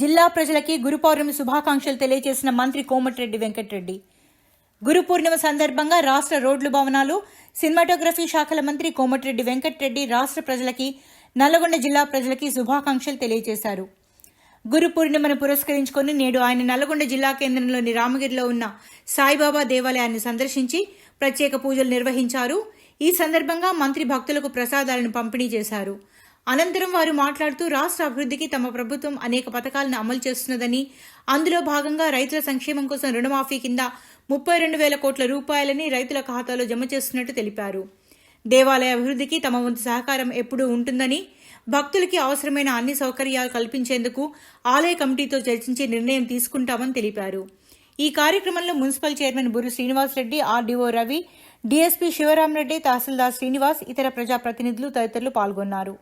జిల్లా ప్రజలకి గురు పౌర్ణమి శుభాకాంక్షలు తెలియజేసిన మంత్రి కోమటిరెడ్డి వెంకటరెడ్డి. గురు పూర్ణిమ సందర్భంగా రాష్ట్ర రోడ్లు భవనాలు సినిమాటోగ్రఫీ శాఖల మంత్రి కోమటిరెడ్డి వెంకటరెడ్డి రాష్ట్ర ప్రజలకి నల్లగొండ జిల్లా ప్రజలకి శుభాకాంక్షలు తెలియజేశారు. గురు పూర్ణిమను పురస్కరించుకొని నేడు ఆయన నల్గొండ జిల్లా కేంద్రంలోని రామగిరిలో ఉన్న సాయిబాబా దేవాలయాన్ని సందర్శించి ప్రత్యేక పూజలు నిర్వహించారు. ఈ సందర్భంగా మంత్రి భక్తులకు ప్రసాదాలను పంపిణీ చేశారు. అనంతరం వారు మాట్లాడుతూ రాష్ట్ర అభివృద్ధికి తమ ప్రభుత్వం అనేక పథకాలను అమలు చేస్తున్నదని అందులో భాగంగా రైతుల సంక్షేమం కోసం రుణమాఫీ కింద ముప్పై రెండు వేల కోట్ల రూపాయలని రైతుల ఖాతాలో జమ చేస్తున్నట్టు తెలిపారు. దేవాలయ అభివృద్ధికి తమ వంతు సహకారం ఎప్పుడూ ఉంటుందని భక్తులకి అవసరమైన అన్ని సౌకర్యాలు కల్పించేందుకు ఆలయ కమిటీతో చర్చించి నిర్ణయం తీసుకుంటామని తెలిపారు. ఈ కార్యక్రమంలో municipal chairman Buru Srinivas Reddy RDO Ravi DSP Sivaramareddy tahsildar Srinivas ఇతర ప్రజాప్రతినిధులు తదితరులు పాల్గొన్నారు.